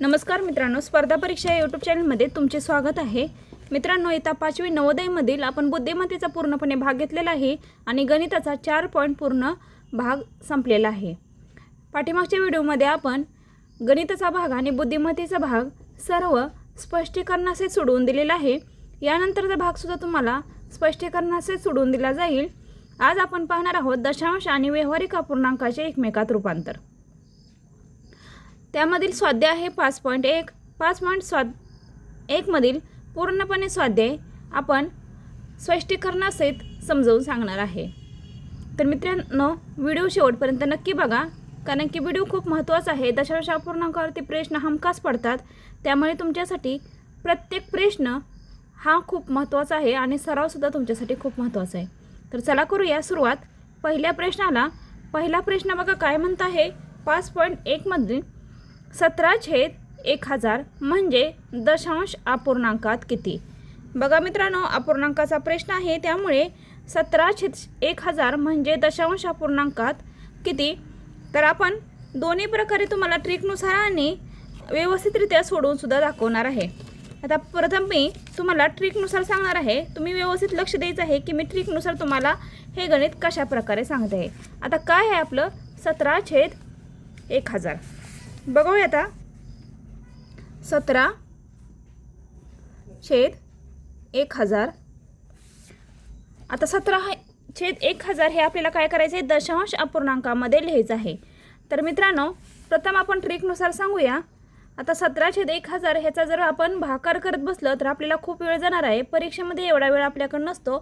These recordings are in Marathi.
नमस्कार मित्रांनो स्पर्धा परीक्षा या यूट्यूब चॅनलमध्ये तुमचे स्वागत आहे. मित्रांनो येत्या पाचवी नवोदयमधील आपण बुद्धिमत्तेचा पूर्णपणे भाग घेतलेला आहे आणि गणिताचा चार पॉईंट पूर्ण भाग संपलेला आहे. पाठीमागच्या व्हिडिओमध्ये आपण गणिताचा भाग आणि बुद्धिमत्तेचा भाग सर्व स्पष्टीकरणासे सोडवून दिलेला आहे. यानंतरचा भागसुद्धा तुम्हाला स्पष्टीकरणासे सोडवून दिला जाईल. आज आपण पाहणार आहोत दशांश आणि व्यावहारिक अपूर्णांकाचे एकमेकात रूपांतर. त्यामधील स्वाध्याय आहे पाच पॉईंट एक. पाच पॉईंट स्वाद एकमधील पूर्णपणे स्वाध्याय आपण स्पष्टीकरणासहित समजावून सांगणार आहे. तर मित्रांनो व्हिडिओ शेवटपर्यंत नक्की बघा कारण की व्हिडिओ खूप महत्त्वाचा आहे. दशांश अपूर्णांकावरती प्रश्न हमखास पडतात. त्यामुळे तुमच्यासाठी प्रत्येक प्रश्न हा खूप महत्त्वाचा आहे आणि सरावसुद्धा तुमच्यासाठी खूप महत्त्वाचा आहे. तर चला करूया सुरुवात. पहिल्या प्रश्नाला पहिला प्रश्न बघा काय म्हणत आहे? पाच पॉईंट एकमधील सतरा छेद एक हजार म्हणजे दशांश अपूर्णांकात किती? बघा मित्रांनो अपूर्णांकाचा प्रश्न आहे त्यामुळे सतरा छेद एक हजार म्हणजे दशांश अपूर्णांकात किती? तर आपण दोन्ही प्रकारे तुम्हाला ट्रिकनुसार आणि व्यवस्थितरित्या सोडवून सुद्धा दाखवणार आहे. आता प्रथम मी तुम्हाला ट्रिकनुसार सांगणार आहे. तुम्ही व्यवस्थित लक्ष द्यायचं आहे की मी ट्रिकनुसार तुम्हाला हे गणित कशा प्रकारे सांगते. आहे आता काय आहे आपलं? सतरा छेद एक हजार. बघूया आता. सतरा छेद एक हजार. आता सतरा छेद एक हजार हे आपल्याला काय करायचं आहे दशांश अपूर्णांकामध्ये लिहायचं आहे. तर मित्रांनो प्रथम आपण ट्रिकनुसार सांगूया. आता सतरा छेद एक हजार ह्याचा जर आपण भाकार करत बसलं तर आपल्याला खूप वेळ जाणार आहे. परीक्षेमध्ये एवढा वेळ आपल्याकडे नसतो.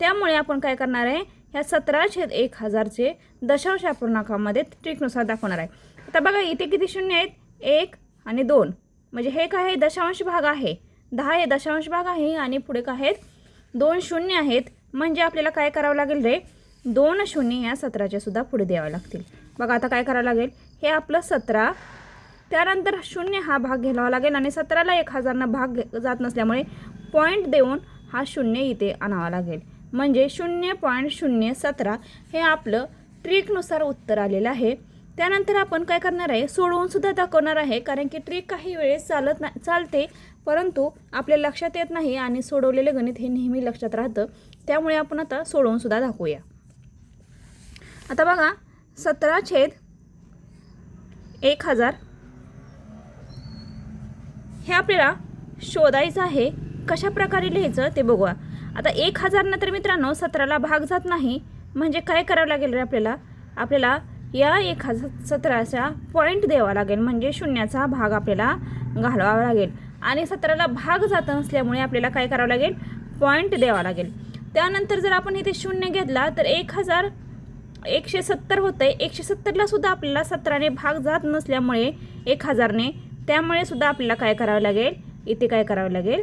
त्यामुळे आपण काय करणार आहे? ह्या सतरा छेद एक हजारचे दशांश अपूर्णांकामध्ये ट्रिकनुसार दाखवणार आहे. आता बघा इथे किती शून्य आहेत? एक आणि दोन. म्हणजे हे काय आहे? दशांश भाग आहे. दहा हे दशांश भाग आहे आणि पुढे काय आहेत? दोन शून्य आहेत. म्हणजे आपल्याला काय करावं लागेल रे? दोन शून्य या सतराच्या सुद्धा पुढे द्यावे लागतील. बघा आता काय करावं लागेल? हे आपलं सतरा. त्यानंतर शून्य हा भाग घ्यावा लागेल आणि सतराला एक हजारनं भाग घे- जात नसल्यामुळे पॉईंट देऊन हा शून्य इथे आणावा लागेल. म्हणजे शून्य पॉईंट शून्य सतरा हे आपलं ट्रिकनुसार उत्तर आलेलं आहे. त्यानंतर आपण काय करणार आहे? सोडवून सुद्धा दाखवणार आहे कारण की ट्रिक काही वेळेस चालत नाही चालते परंतु आपल्या लक्षात येत नाही आणि सोडवलेले गणित हे नेहमी लक्षात राहतं. त्यामुळे आपण आता सोडवून सुद्धा दाखवूया. आता बघा सतरा छेद एक हजार. हे आपल्याला शोधायचं आहे कशा प्रकारे लिहायचं ते बघूया. आता एक हजारनं तर मित्रांनो सतराला भाग जात नाही. म्हणजे काय करावं लागेल रे आपल्याला? आपल्याला या एक हजार सतराचा पॉईंट द्यावा लागेल. म्हणजे शून्याचा भाग आपल्याला घालवावा लागेल. आणि सतराला भाग जात नसल्यामुळे आपल्याला काय करावं लागेल? पॉईंट द्यावा लागेल. त्यानंतर जर आपण इथे शून्य घेतला तर एक हजार एकशे सत्तर होतं आहे एकशे सत्तरला सुद्धा आपल्याला सतराने भाग जात नसल्यामुळे एक हजारने त्यामुळे सुद्धा आपल्याला काय करावं लागेल? इथे काय करावं लागेल?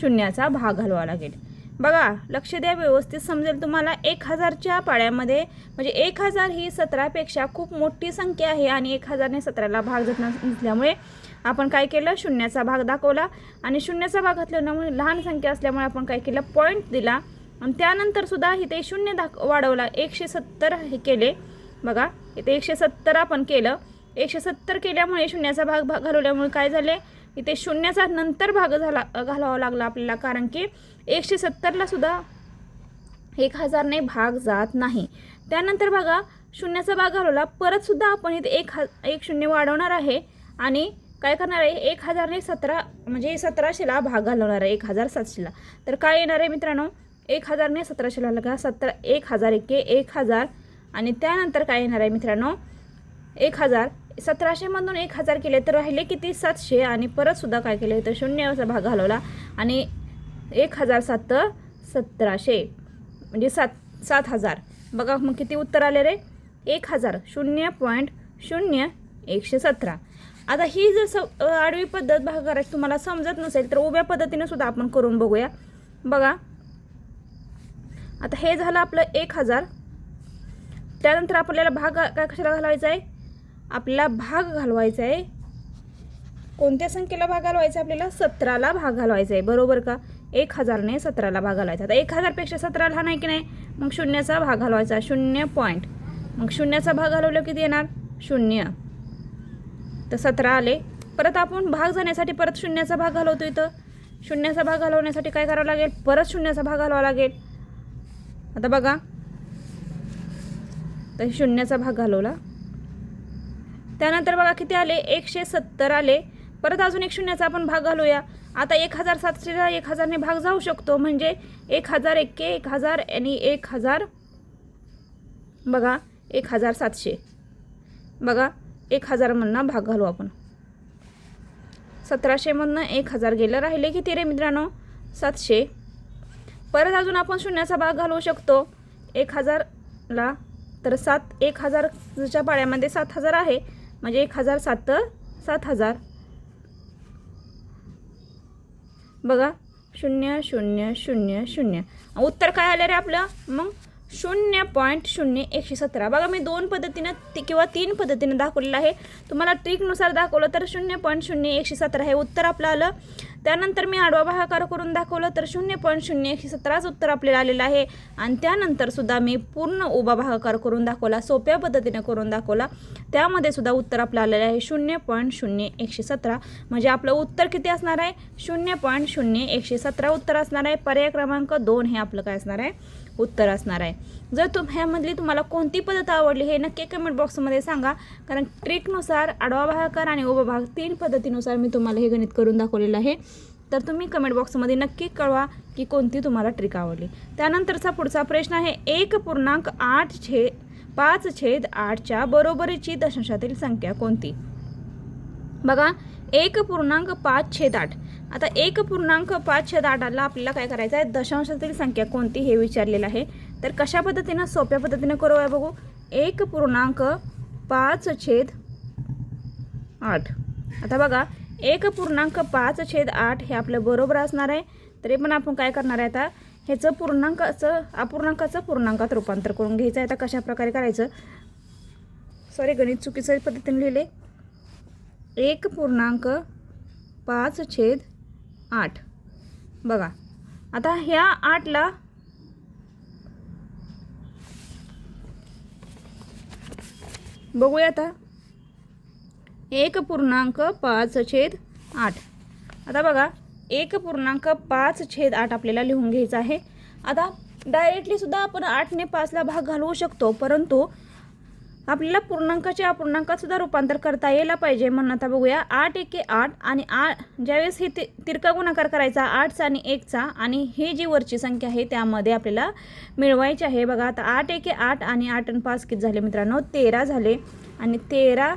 शून्याचा भाग घालवावा लागेल. बघा लक्ष द्या व्यवस्थित समजेल तुम्हाला एक हजारच्या पाळ्यामध्ये म्हणजे एक हजार ही सतरापेक्षा खूप मोठी संख्या आहे आणि एक हजारने सतराला भाग जात नसल्यामुळे आपण काय केलं? शून्याचा भाग दाखवला. आणि शून्याचा भाग घातल्यामुळे लहान संख्या असल्यामुळे आपण काय केलं? पॉईंट दिला. आणि त्यानंतर सुद्धा इथे शून्य दाख वाढवला. एकशे सत्तर हे केले. बघा इथे एकशे सत्तर आपण केलं. एकशे सत्तर केल्यामुळे शून्याचा भाग भाग घालवल्यामुळे काय झाले? इथे शून्याचा नंतर भाग झाला घालावा लागला आपल्याला कारण की एकशे सत्तरला सुद्धा एक हजारने भाग जात नाही. त्यानंतर बघा शून्याचा भाग घालवला परत सुद्धा आपण इथे एक ह एक शून्य वाढवणार आहे आणि काय करणार आहे? एक हजारने सतरा म्हणजे सतराशेला भाग घालवणार आहे एक हजार सातशेला. तर काय येणार आहे मित्रांनो? एक हजारने सतराशेला लगा सतरा एक हजार एके एक हजार. आणि त्यानंतर काय येणार आहे मित्रांनो? एक हजार सतराशेमधून एक हजार केले तर राहिले किती? सातशे. आणि परतसुद्धा काय केले? तर शून्याचा भाग घालवला. आणि एक हजार सात सतराशे. म्हणजे सात सात हजार. बघा मग किती उत्तर आले रे? एक हजार. शून्य पॉईंट शून्य एकशे सतरा. आता ही जर स आडवी पद्धत भाग करायची तुम्हाला समजत नसेल तर उभ्या पद्धतीने सुद्धा आपण करून बघूया. बघा. आता हे झालं आपलं एक हजार. त्यानंतर आपल्याला भाग काय कशाला घालायचा आहे? आपला भाग घालवायचा आहे. कोणत्या संख्येला भाग घालवायचा आहे आपल्याला? सतराला भाग घालवायचा आहे. बरोबर का? एक हजारने सतराला भाग घालवायचा आता एक हजारपेक्षा सतरा लहान आहे की नाही? मग शून्याचा भाग घालवायचा शून्य पॉईंट मग शून्याचा भाग घालवलं किती येणार? शून्य. तर सतरा आले. परत आपण भाग जाण्यासाठी परत शून्याचा भाग घालवतो इथं. शून्याचा भाग घालवण्यासाठी काय करावं लागेल? परत शून्याचा भाग घालावा लागेल. आता बघा. तर शून्याचा भाग घालवला. त्यानंतर बघा किती आले? एकशे सत्तर आले. परत अजून एक शून्याचा आपण भाग घालूया. आता एक हजार सातशेचा एक हजारने भाग जाऊ शकतो. म्हणजे एक हजार एक्के एक हजार आणि एक हजार बघा एक हजार सातशे. बघा एक हजारमधनं भाग घालू आपण. सतराशेमधनं एक हजार गेलं. राहिले किती रे मित्रांनो? सातशे. परत अजून आपण शून्याचा भाग घालवू शकतो. एक हजारला तर सात एक हजारच्या पाळ्यामध्ये सात हजार आहे. म्हणजे एक हजार सात सात हजार. बघा शून्य शून्य शून्य शून्य. उत्तर काय आलं रे आपलं? मग? शून्य पॉईंट शून्य एकशे सतरा. बघा मी दोन पद्धतीनं ती किंवा तीन पद्धतीनं दाखवलेलं आहे. तुम्हाला ट्रिकनुसार दाखवलं तर शून्य पॉईंट शून्य एकशे सतरा हे उत्तर आपलं आलं. त्यानंतर मी आडवा भागाकार करून दाखवलं तर शून्य पॉईंट शून्य एकशे सतराच उत्तर आपल्याला आलेलं आहे. आणि त्यानंतर सुद्धा मी पूर्ण उभा भागाकार करून दाखवला सोप्या पद्धतीने करून दाखवला. त्यामध्ये सुद्धा उत्तर आपलं आलेलं आहे. शून्य पॉईंट शून्य एकशे सतरा. म्हणजे आपलं उत्तर किती असणार आहे? शून्य पॉईंट शून्य एकशे सतरा उत्तर असणार आहे. पर्याय क्रमांक दोन हे आपलं काय असणार आहे? उत्तर असणार आहे. जर तुम ह्यामधली तुम्हाला कोणती पद्धत आवडली हे नक्की कमेंट बॉक्समध्ये सांगा. कारण ट्रिकनुसार आडवा भागाकार आणि उभा भाग तीन पद्धतीनुसार मी तुम्हाला हे गणित करून दाखवलेलं आहे. तर तुम्ही कमेंट बॉक्समध्ये नक्की कळवा की कोणती तुम्हाला ट्रिक आवडली. त्यानंतरचा पुढचा प्रश्न आहे एक पूर्णांक आठ छेद पाच छेद आठच्या बरोबरीची दशांशातील संख्या कोणती? बघा एक पूर्णांक पाच छेद आठ. आता एक पूर्णांक पाच छेद आपल्याला काय करायचं आहे? दशांशातील संख्या कोणती हे विचारलेलं आहे. तर कशा पद्धतीनं सोप्या पद्धतीनं करूया बघू. एक पूर्णांक पाच छेद आठ. आता बघा एक पूर्णांक पाच छेद आठ हे आपलं बरोबर असणार आहे. तरी पण आपण काय करणार आहे आता? ह्याचं पूर्णांकाचं अपूर्णांकाचं पूर्णांकात रूपांतर करून घ्यायचं आहे. आता कशा प्रकारे करायचं? सॉरी गणित चुकीचं पद्धतीने लिहिले. एक पूर्णांक पाच छेद आठ. बघा. आता ह्या आठला बघूया आता. एक पूर्णांक पाच छेद आठ. आता बघा एक पूर्णांक पाच छेद आठ आपल्याला लिहून घ्यायचं आहे. आता डायरेक्टली सुद्धा आपण आठने पाचला भाग घालवू शकतो परंतु आपल्याला पूर्णांकाचे अपूर्णांकात सुद्धा रूपांतर करता यायला पाहिजे म्हणून आता बघूया. आठ एके आठ आणि आठ ज्यावेळेस हे ति तिरका गुणाकार करायचा आठचा आणि एकचा आणि ही जी वरची संख्या आहे त्यामध्ये आपल्याला मिळवायची आहे. बघा आता आठ एके आठ आणि आठ आणि पाच किती झाले मित्रांनो? तेरा झाले. आणि तेरा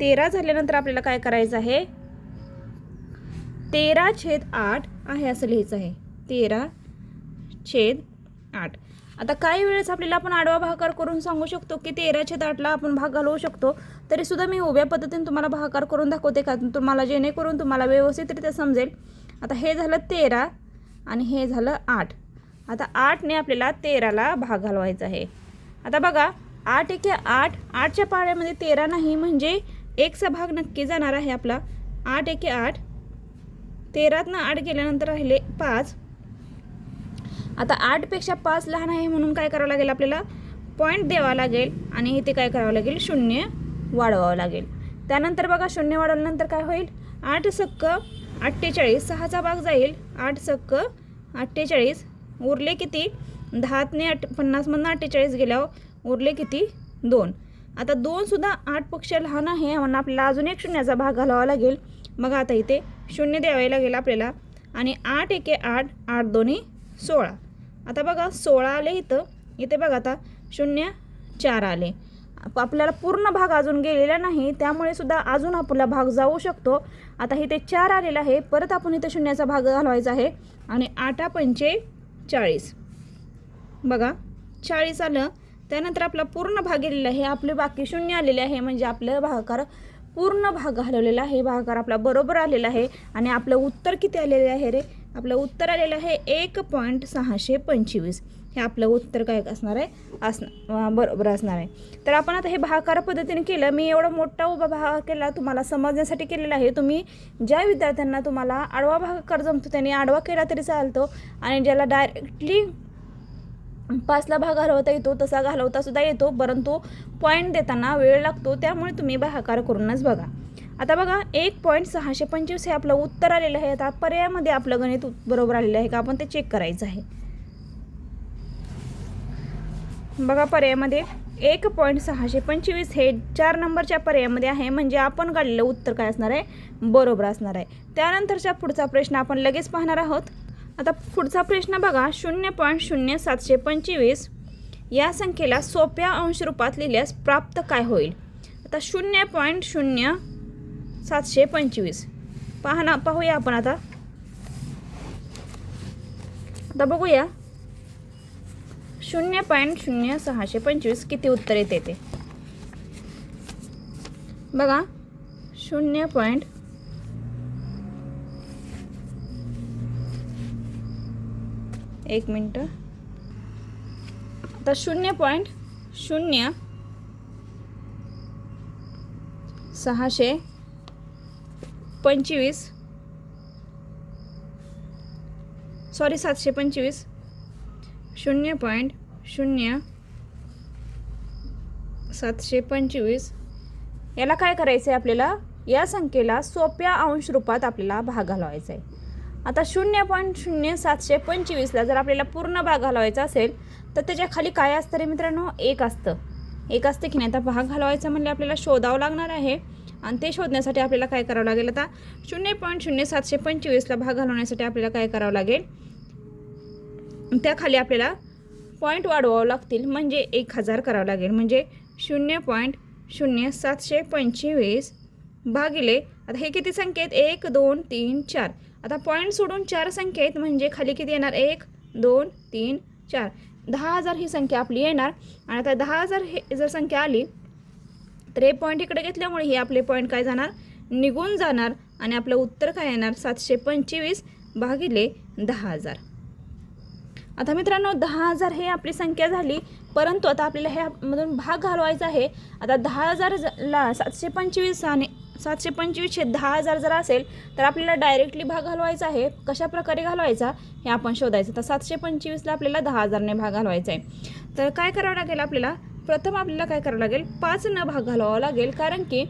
तेरा झाल्यानंतर आपल्याला काय करायचं आहे? तेरा छेद आठ आहे असं लिहायचं आहे. तेरा छेद आठ. आता काही वेळेस आपल्याला आपण आडवा भागाकार करून सांगू शकतो की तेराच्या दाटला आपण भाग घालवू शकतो. तरी सुद्धा मी उभ्या पद्धतीने तुम्हाला भागाकार करून दाखवते का? तुम्हाला जेणेकरून तुम्हाला व्यवस्थितरित्या समजेल. आता हे झालं तेरा आणि हे झालं आठ. आता आठने आपल्याला तेराला भाग घालवायचा आहे. आता बघा आठ एके आठ. आठच्या पाड्यामध्ये तेरा नाही म्हणजे एकचा भाग नक्की जाणार आहे आपला. आठ एके आठ. तेरातनं आठ गेल्यानंतर राहिले पाच. आता आठपेक्षा पाच लहान आहे म्हणून काय करावं लागेल आपल्याला? पॉईंट द्यावा लागेल आणि इथे काय करावं लागेल? शून्य वाढवावं लागेल. त्यानंतर बघा शून्य वाढवल्यानंतर काय होईल? आठ सक्क अठ्ठेचाळीस सहाचा भाग जाईल. आठ सक्क अठ्ठेचाळीस. उरले किती? दहातने अठ पन्नासमधनं अठ्ठेचाळीस गेल्यावर उरले किती? दोन. आता दोनसुद्धा आठपेक्षा लहान आहे म्हणून आपल्याला अजून एक शून्याचा भाग घालावा लागेल. मग आता इथे शून्य द्यावे लागेल आपल्याला. आणि आठ एके आठ आठ दोन्ही सोळा. आता बघा सोळा आले इथं. इथे बघा आता शून्य चार आले. आप- आपल्याला पूर्ण भाग अजून गेलेला नाही त्यामुळे सुद्धा अजून आपला भाग जाऊ शकतो. आता इथे चार आलेला आहे परत आपण इथे शून्याचा भाग घालवायचा आहे. आणि आठा पंचे चाळीस. बघा चाळीस आलं त्यानंतर आपला पूर्ण भाग गेलेला आहे आपले बाकी शून्य आलेले आहे म्हणजे आपलं भागाकार पूर्ण भाग घालवलेला आहे भागाकार आपला बरोबर आलेला आहे. आणि आपलं उत्तर किती आलेलं आहे रे? आपलं उत्तर आलेलं आहे एक पॉईंट सहाशे पंचवीस. हे आपलं उत्तर काय असणार आहे? असणार बरोबर असणार आहे. तर आपण आता हे भागाकार पद्धतीने केलं. मी एवढा मोठा उभा भाग केला तुम्हाला समजण्यासाठी केलेला आहे. तुम्ही ज्या विद्यार्थ्यांना तुम्हाला आडवा भागाकार जमतो त्यांनी आडवा केला तरी चालतो. आणि ज्याला डायरेक्टली पाचला भाग घालवता येतो तसा घालवता सुद्धा येतो. परंतु पॉईंट देताना वेळ लागतो त्यामुळे तुम्ही भागाकार करूनच बघा. आता बघा एक पॉईंट सहाशे पंचवीस हे आपलं उत्तर आलेलं आहे. आता पर्यायामध्ये आपलं गणित बरोबर आलेलं आहे का? आपण ते चेक करायचं आहे. बघा पर्यायामध्ये एक पॉईंट सहाशे पंचवीस हे चार नंबरच्या पर्यायामध्ये आहे. म्हणजे आपण काढलेलं उत्तर काय असणार आहे? बरोबर असणार आहे. त्यानंतरचा पुढचा प्रश्न आपण लगेच पाहणार आहोत. आता पुढचा प्रश्न बघा शून्य पॉईंट शून्य सातशे पंचवीस या संख्येला सोप्या अंशरूपात लिहिल्यास प्राप्त काय होईल? आता शून्य पॉईंट शून्य सातशे पंचवीस. पाहा ना पाहूया आपण आता. आता बघूया. शून्य पॉईंट शून्य सहाशे पंचवीस किती उत्तर येते ते. बघा शून्य पॉईंट एक मिनटं. आता शून्य पॉईंट शून्य सहाशे पंचवीस. सॉरी सातशे पंचवीस. शून्य पॉईंट शून्य. सातशे पंचवीस. याला काय करायचं आहे आपल्याला? या संख्येला सोप्या अंश रूपात आपल्याला भाग घालवायचा आहे आता शून्य पॉईंट शून्य सातशे पंचवीसला जर आपल्याला पूर्ण भाग घालवायचा असेल तर त्याच्याखाली काय असतं रे मित्रांनो? एक असतं. एक असतं की नाही? आता भाग घालवायचा म्हणजे आपल्याला शोधावं लागणार आहे. आणि ते शोधण्यासाठी आपल्याला काय करावं लागेल आता? शून्य पॉईंट शून्य सातशे पंचवीसला भाग घालवण्यासाठी आपल्याला काय करावं लागेल? त्याखाली आपल्याला पॉईंट वाढवावं लागतील म्हणजे एक हजार करावं लागेल. म्हणजे शून्य पॉईंट शून्य सातशे पंचवीस भागिले आता हे किती संख्येत? एक दोन तीन चार. आता पॉईंट सोडून चार संख्येत म्हणजे खाली किती येणार? एक दोन तीन चार. दहा हजार ही संख्या आपली येणार. आणि आता दहा हजार हे जर संख्या आली तर हे पॉईंट इकडे घेतल्यामुळे हे आपले पॉईंट काय जाणार? निघून जाणार आणि आपलं उत्तर काय येणार? सातशे पंचवीस भागिले दहा हजार. आता मित्रांनो दहा हजार हे आपली संख्या झाली. परंतु आता आपल्याला ह्यामधून भाग घालवायचा आहे. आता दहा हजार ला सातशे पंचवीस आणि सातशे पंचवीसशे दहा हजार जर असेल तर आपल्याला डायरेक्टली भाग घालवायचा आहे. कशा प्रकारे घालवायचा? हे आपण शोधायचं. तर सातशे पंचवीसला आपल्याला दहा हजारने भाग घालवायचा आहे. तर काय करावं लागेल आपल्याला? प्रथम आपल्याला काय करावं लागेल? पाच न भाग घालवावा लागेल. कारण की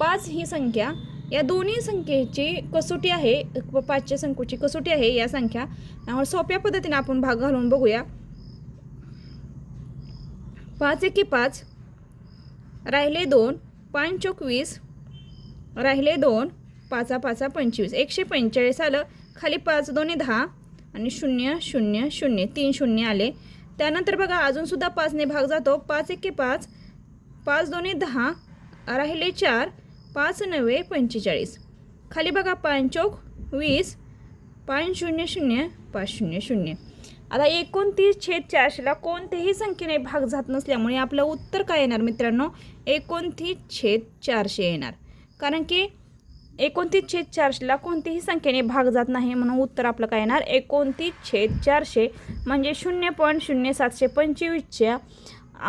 पाच ही संख्या या दोन्ही संख्येची कसोटी आहे पाचच्या संख्येची कसोटी आहे या संख्या. त्यामुळे सोप्या पद्धतीने आपण भाग घालून बघूया. पाच एके पाच राहिले दोन पाच चोकवीस राहिले दोन पाचा पाचा पंचवीस. एकशे पंचेचाळीस आलं. खाली पाच दोन्ही दहा आणि शून्य शून्य शून्य. तीन शून्य आले. त्यानंतर बघा अजूनसुद्धा पाचने भाग जातो. पाच एके पाच पाच दोन्ही दहा राहिले चार पाच नव्हे पंचेचाळीस. खाली बघा पांचोक वीस पाच शून्य शून्य पाच शून्य शून्य. आता एकोणतीस छेद चारशेला कोणत्याही संख्येने भाग जात नसल्यामुळे आपलं उत्तर काय येणार मित्रांनो? एकोणतीस छेद चारशे येणार. कारण की एकोणतीस छेद चारशेला कोणतीही संख्येने भाग जात नाही म्हणून उत्तर आपलं काय येणार? एकोणतीस छेद चारशे म्हणजे शून्य पॉईंट शून्य सातशे पंचवीसच्या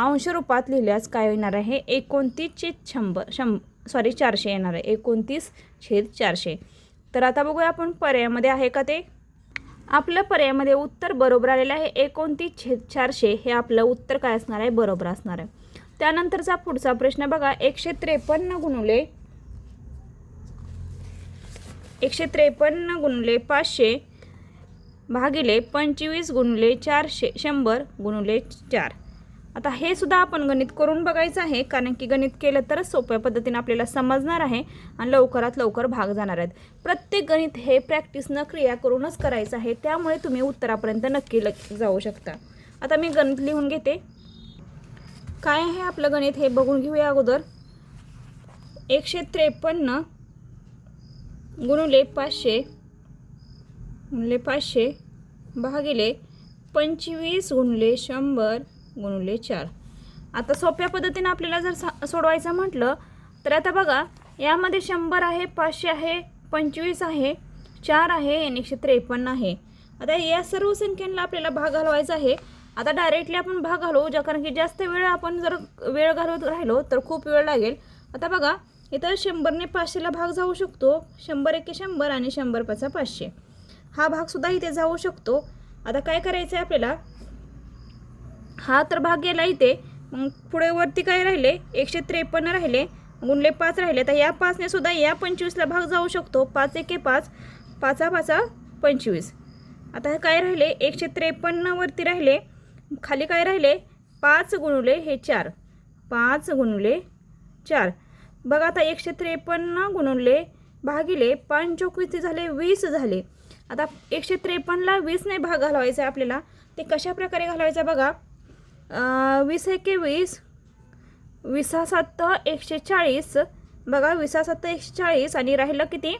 अंश रूपात लिहिल्यास काय येणार आहे? एकोणतीस छेद शंभर शंभ सॉरी चारशे येणार आहे. एकोणतीस छेद चारशे. तर आता बघूया आपण पर्यायामध्ये आहे का ते? आपलं पर्यायामध्ये उत्तर बरोबर आलेलं आहे. एकोणतीस छेद चारशे हे आपलं उत्तर काय असणार आहे? बरोबर असणार आहे. त्यानंतरचा पुढचा प्रश्न बघा. एकशे त्रेपन्न गुणुले एकशे त्रेपन्न गुणले पाचशे भागिले पंचवीस गुणले चारशे शंभर गुणले चार. आता हे सुद्धा आपण गणित करून बघायचं आहे कारण की गणित केलं तरच सोप्या पद्धतीने आपल्याला समजणार आहे आणि लवकरात लवकर भाग जाणार आहेत. प्रत्येक गणित हे प्रॅक्टिस न क्रिया करूनच करायचं आहे त्यामुळे तुम्ही उत्तरापर्यंत नक्की लक जाऊ शकता. आता मी गणित लिहून घेते. काय आहे आपलं गणित हे बघून घेऊया अगोदर. एकशे त्रेपन्न गुणुले पाचशे गुणले पाचशे भागिले पंचवीस गुणले शंभर गुणुले चार. आता सोप्या पद्धतीने आपल्याला जर सा सोडवायचं म्हटलं तर आता बघा यामध्ये शंभर आहे पाचशे आहे पंचवीस आहे चार आहे आणि एकशे त्रेपन्न आहे. आता या सर्व संख्यांना आपल्याला भाग घालवायचा आहे. आता डायरेक्टली आपण भाग घालवू ज्या कारण की जास्त वेळ आपण जर वेळ घालवत राहिलो तर खूप वेळ लागेल. आता बघा इथं शंभरने पाचशेला भाग जाऊ शकतो. शंभर एके शंभर आणि शंभर पाचा पाचशे. हा भागसुद्धा इथे जाऊ शकतो. आता काय करायचं आहे आपल्याला? हा तर भाग गेला इथे. मग पुढे वरती काय राहिले? एकशे त्रेपन्न राहिले. गुणले पाच राहिले. तर या पाचने सुद्धा या पंचवीसला भाग जाऊ शकतो. पाच एके पाच. पाचा पाचा पंचवीस. आता काय राहिले? एकशे त्रेपन्नवरती राहिले. खाली काय राहिले? पाच गुणुले हे चार. पाच गुणुले चार. बघा आता एकशे त्रेपन्न गुणुले भागिले पंचोक किती झाले वीस झाले. आता एकशे त्रेपन्नला वीसने भाग घालवायचा आहे आपल्याला. ते कशा प्रकारे घालवायचा बघा. वीस एके वीस विसा सात एकशे चाळीस. बघा विसा सात एकशे चाळीस आणि राहिलं किती?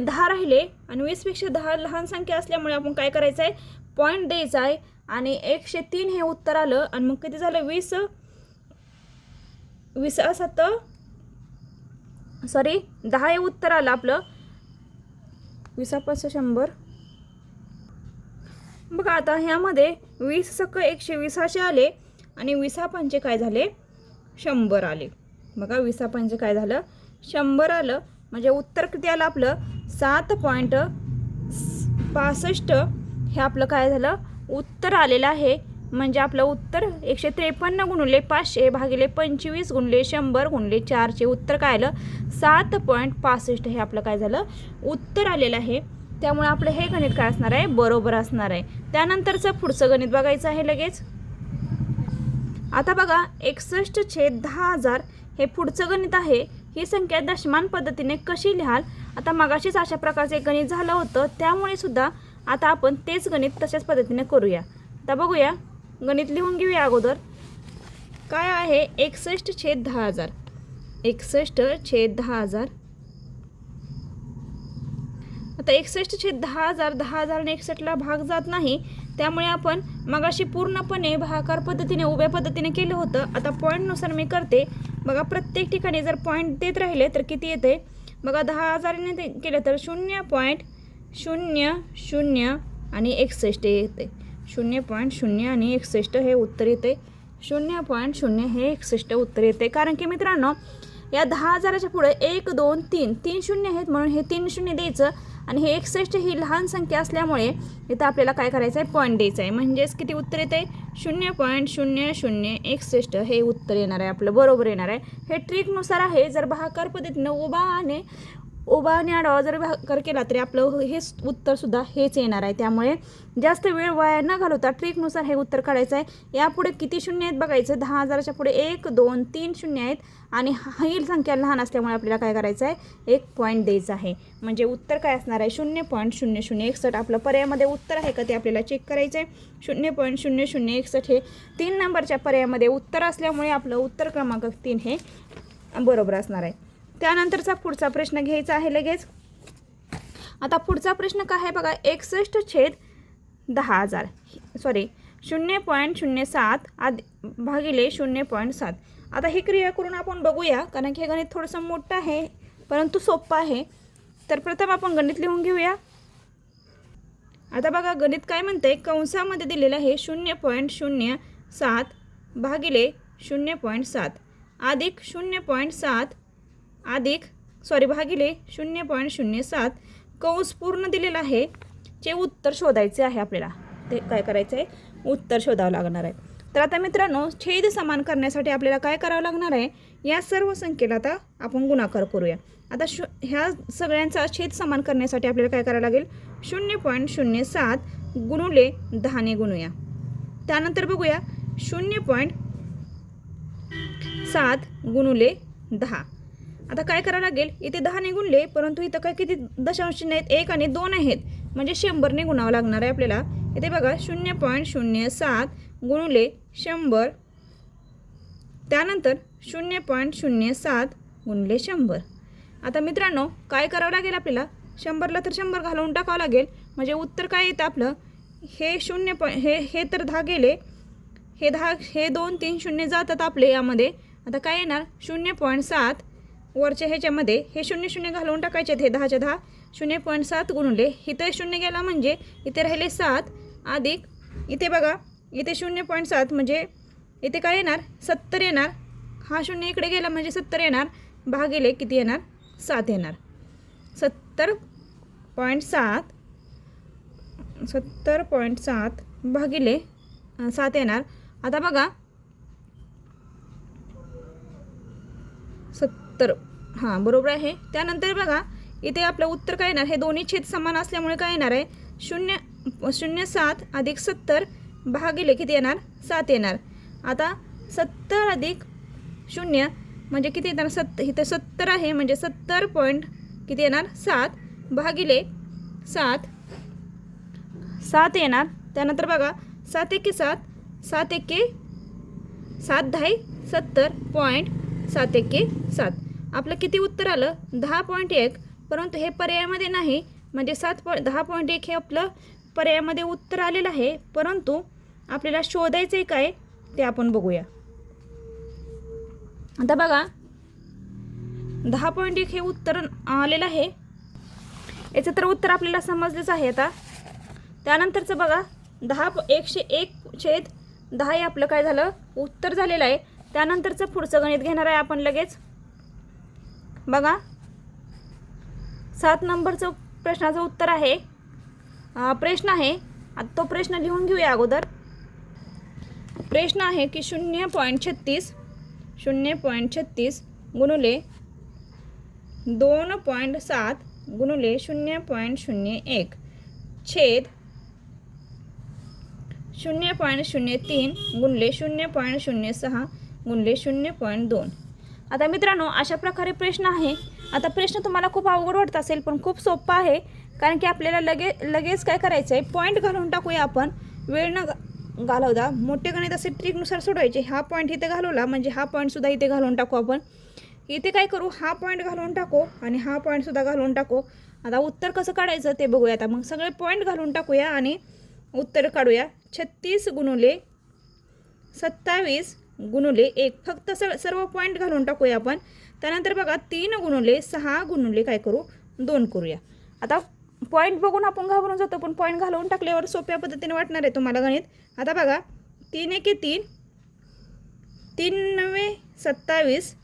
दहा राहिले. आणि वीसपेक्षा दहा लहान संख्या असल्यामुळे आपण काय करायचं आहे पॉईंट द्यायचा आहे. आणि एकशे तीन हे उत्तर आलं. आणि मग किती झालं? वीस. विसा सात. सॉरी दहा हे उत्तर आलं आपलं. विसा पाच शंभर. बघा आता ह्यामध्ये वीस सक एकशे वीसाशे आले आणि विसा पंचे काय झाले? शंभर आले. बघा विसा पंचे काय झालं? शंभर आलं. म्हणजे उत्तर किती आलं आपलं? सात पॉईंट पासष्ट. हे आपलं काय झालं? उत्तर आलेलं आहे. म्हणजे आपलं उत्तर एकशे त्रेपन्न गुणले पाचशे भागिले पंचवीस गुणले शंभर गुणले चारचे उत्तर काय आलं? सात पॉईंट पासष्ट. हे आपलं काय झालं? उत्तर आलेलं आहे. त्यामुळे आपलं हे गणित काय असणार आहे? बरोबर असणार आहे. त्यानंतरचं पुढचं गणित बघायचं आहे लगेच. आता बघा एकसष्ट छेद दहा हजार हे पुढचं गणित आहे. ही संख्या दशमान पद्धतीने कशी लिहाल? आता मगाशीच अशा प्रकारचे गणित झालं होतं. त्यामुळे सुद्धा आता आपण तेच गणित तशाच पद्धतीने करूया. आता बघूया. गणित लिहून घेऊया अगोदर. काय आहे? एकसष्ट छेद दहा हजार. एकसष्ट छेद दहा हजार. आता एकसष्ट छेद दहा हजार दहा हजारने एकसष्टला भाग जात नाही. त्यामुळे आपण मगाशी पूर्णपणे भागाकार पद्धतीने उभ्या पद्धतीने केलं होतं. आता पॉईंटनुसार मी करते. बघा प्रत्येक ठिकाणी जर पॉईंट देत राहिले तर किती येते? बघा दहा हजाराने ते केलं तर शून्य पॉईंट शून्य शून्य आणि एकसष्ट येते. शून्य पॉईंट शून्य आणि एकसष्ट हे उत्तर येते. शून्य पॉईंट शून्य हे एकसष्ट उत्तर येते. कारण की मित्रांनो या दहा हजाराच्या पुढे एक दोन तीन तीन शून्य आहेत म्हणून हे तीन शून्य द्यायचं आणि हे एकसष्ट ही लहान संख्या असल्यामुळे इथं आपल्याला काय करायचं आहे पॉईंट द्यायचं आहे म्हणजेच किती उत्तर येतं? आहे शून्य पॉईंट शून्य शून्य एकसष्ट हे उत्तर येणार आहे आपलं. बरोबर येणार आहे. हे ट्रिकनुसार आहे. जर भाकार पद्धतीनं उभा आणि उभा आणि आडवा जर भाकर केला तरी आपलं हेच उत्तरसुद्धा हेच येणार आहे. त्यामुळे जास्त वेळ वाया न घालवता ट्रिकनुसार हे उत्तर काढायचं आहे. यापुढे किती शून्य आहेत बघायचं. दहा हजाराच्या पुढे एक दोन तीन शून्य आहेत आणि ही संख्या लहान असल्यामुळे आपल्याला काय करायचं आहे? एक पॉईंट द्यायचा आहे. म्हणजे उत्तर काय असणार आहे? शून्य पॉईंट शून्य शून्य एकसष्ट. आपलं पर्यायामध्ये उत्तर आहे का ते आपल्याला चेक करायचं आहे शून्य पॉईंट शून्य शून्य एकसष्ट हे तीन नंबरच्या पर्यायामध्ये उत्तर असल्यामुळे आपलं उत्तर क्रमांक तीन हे बरोबर असणार आहे. त्यानंतरचा पुढचा प्रश्न घ्यायचा आहे लगेच. आता पुढचा प्रश्न काय आहे बघा एकसष्ट छेद दहा हजार. सॉरी शून्य पॉईंट शून्य सात आद भागिले शून्य पॉईंट सात. आता ही क्रिया करून आपण बघूया कारण की हे गणित थोडंसं मोठं आहे परंतु सोपं आहे. तर प्रथम आपण गणित लिहून घेऊया. आता बघा गणित काय म्हणते कंसामध्ये दिलेलं आहे शून्य पॉईंट शून्य सात भागिले शून्य पॉईंट सात. अधिक शून्य पॉईंट सात अधिक सॉरी भागिले शून्य पॉईंट शून्य सात कंस पूर्ण दिलेला आहे. जे उत्तर शोधायचे आहे आपल्याला. ते काय करायचं आहे? उत्तर शोधावं लागणार आहे. तर आता मित्रांनो छेद समान करण्यासाठी आपल्याला काय करावं लागणार आहे? या सर्व संख्येला आता आपण गुणाकार करूया. आता शू ह्या सगळ्यांचा छेद समान करण्यासाठी आपल्याला काय करावं लागेल? शून्य पॉईंट शून्य सात गुणुले दहाने गुणूया. त्यानंतर बघूया. शून्य पॉईंट सात गुणुले दहा. आता काय करावं लागेल? इथे दहाने गुणले परंतु इथं काय किती दशांश नाहीत? आहेत एक आणि दोन आहेत. म्हणजे शंभरने गुणावं लागणार आहे आपल्याला. इथे बघा शून्य पॉईंट शून्य सात गुणुले शंभर. त्यानंतर शून्य पॉईंट शून्य सात गुणले शंभर. आता मित्रांनो काय करावं लागेल आपल्याला? शंभरला तर शंभर घालवून टाकावं लागेल. म्हणजे उत्तर काय येतं आपलं? हे शून्य पॉ हे हे तर दहा गेले. हे दहा हे दोन तीन शून्य जातात आपले यामध्ये. आता काय येणार? शून्य पॉईंट सात वरच्या ह्याच्यामध्ये हे शून्य शून्य घालवून टाकायचे आहेत हे दहाच्या दहा. शून्य पॉईंट सात गुणले. इथे शून्य गेला म्हणजे इथे राहिले सात. अधिक इथे बघा इथे शून्य पॉईंट सात म्हणजे इथे काय येणार? सत्तर येणार. हा शून्य इकडे गेला म्हणजे सत्तर येणार. भागिले किती येणार? सात येणार. सत्तर पॉईंट सात. सत्तर पॉईंट सात भागिले सात येणार. आता बघा उत्तर. हां बरोबर आहे. त्यानंतर बघा इथे आपलं उत्तर काय येणार? हे दोन्ही छेद समान असल्यामुळे काय येणार आहे? शून्य शून्य सात अधिक सत्तर भागिले किती येणार? सात येणार. आता सत्तर अधिक शून्य म्हणजे किती येणार? सत्त इथं सत्तर आहे म्हणजे सत्तर पॉईंट किती येणार? सात भागिले सात. सात येणार. त्यानंतर बघा सात एके सात सात एके सात दहा सत्तर पॉईंट सात एके सात. आपलं किती उत्तर आलं? दहा पॉईंट एक. परंतु हे पर्यायामध्ये नाही. म्हणजे सात पॉईंट दहा पॉईंट एक हे आपलं पर्यायामध्ये उत्तर आलेलं आहे. परंतु आपल्याला शोधायचं आहे काय ते आपण बघूया. आता बघा. दहा पॉईंट एक हे उत्तर आलेलं आहे. याचं तर उत्तर आपल्याला समजलंच आहे आता. त्यानंतरचं बघा. दहा एकशे एक छेद दहा हे आपलं काय झालं? उत्तर झालेलं आहे. त्यानंतरचं पुढचं गणित घेणार आहे आपण लगेच. बघा. सात नंबरचं प्रश्नाचं उत्तर आहे. प्रश्न आहे. आता तो प्रश्न लिहून घेऊया अगोदर. प्रश्न आहे की शून्य पॉईंट छत्तीस शून्य पॉईंट छत्तीस गुणुले दोन पॉईंट सात गुणुले शून्य पॉईंट शून्य एक छेद शून्य पॉईंट शून्य तीन गुणले शून्य पॉईंट शून्य सहा गुणले शून्य पॉईंट दोन. आता मित्रांनो अशा प्रकारे प्रश्न आहे. आता प्रश्न तुम्हाला खूप अवघड वाटत असेल पण खूप सोपा आहे. कारण की आपल्याला लगे लगेच काय करायचं आहे पॉईंट घालून टाकूया आपण. वेळ न घा- घालवता. मोठे गणित असे ट्रिकनुसार सोडवायचे. हा पॉईंट इथे घालवला म्हणजे हा पॉईंटसुद्धा इथे घालून टाकू आपण. इथे काय करू? हा पॉईंट घालून टाकू आणि हा पॉईंटसुद्धा घालून टाकू. आता उत्तर कसं काढायचं ते बघूया आता. मग सगळे पॉईंट घालून टाकूया आणि उत्तर काढूया. छत्तीस गुणुले सत्तावीस गुणुले एक. फक्त स सर्व पॉईंट घालून टाकूया आपण. त्यानंतर बघा तीन गुणुले सहा गुणुले काय करू? दोन करूया. आता पॉईंट बघून आपण घाबरून जातो पण पॉईंट घालवून टाकल्यावर सोप्या पद्धतीने वाटणार आहे तुम्हाला गणित. आता बघा तीन एके तीन तीन नव्वे सत्तावीस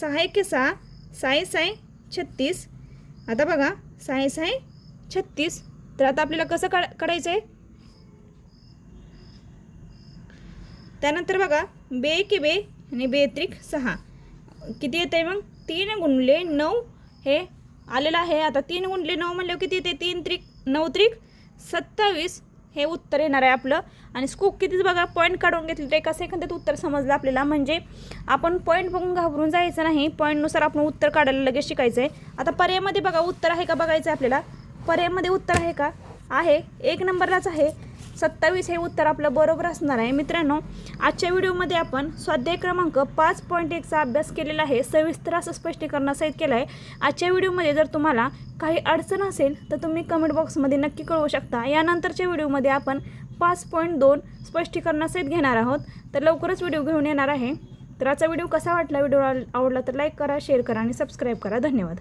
सहा एके सहा साई साई छत्तीस. आता बघा साई साई छत्तीस. तर आता आपल्याला कसं काढ काढायचं आहे त्यानंतर बघा बे की बे आणि बेत्रिक सहा. किती येते मग? तीन गुणले नऊ. हे आलेलं आहे. आता तीन गुणले नऊ म्हणल्यावर किती येते तीन त्रिक नऊ त्रिक सत्तावीस. हे उत्तर येणार आहे आपलं. आणि स्कूप कितीच बघा पॉईंट काढून घेतले तर एका सेकंदात उत्तर समजलं आपल्याला. म्हणजे आपण पॉईंट बघून घाबरून जायचं नाही. पॉईंटनुसार आपण उत्तर काढायला लगेच शिकायचं आहे आता पर्यायमध्ये बघा उत्तर आहे का बघायचं आहे आपल्याला? पर्यायमध्ये उत्तर आहे का? आहे. एक नंबरलाच आहे. सत्तावीस हे उत्तर आपलं बरोबर असणार आहे. मित्रांनो आजच्या व्हिडिओमध्ये आपण स्वाध्याय क्रमांक पाच पॉईंट एकचा अभ्यास केलेला आहे. सविस्तर असं स्पष्टीकरणासहित केलं आहे आजच्या व्हिडिओमध्ये जर तुम्हाला काही अडचण असेल तर तुम्ही कमेंट बॉक्समध्ये नक्की कळवू शकता. यानंतरच्या व्हिडिओमध्ये आपण पाच पॉईंट दोन स्पष्टीकरणासहित घेणार आहोत. तर लवकरच व्हिडिओ घेऊन येणार आहे. तर आजचा व्हिडिओ कसा वाटला व्हिडिओ आवडला तर लाईक करा शेअर करा आणि सबस्क्राईब करा. धन्यवाद.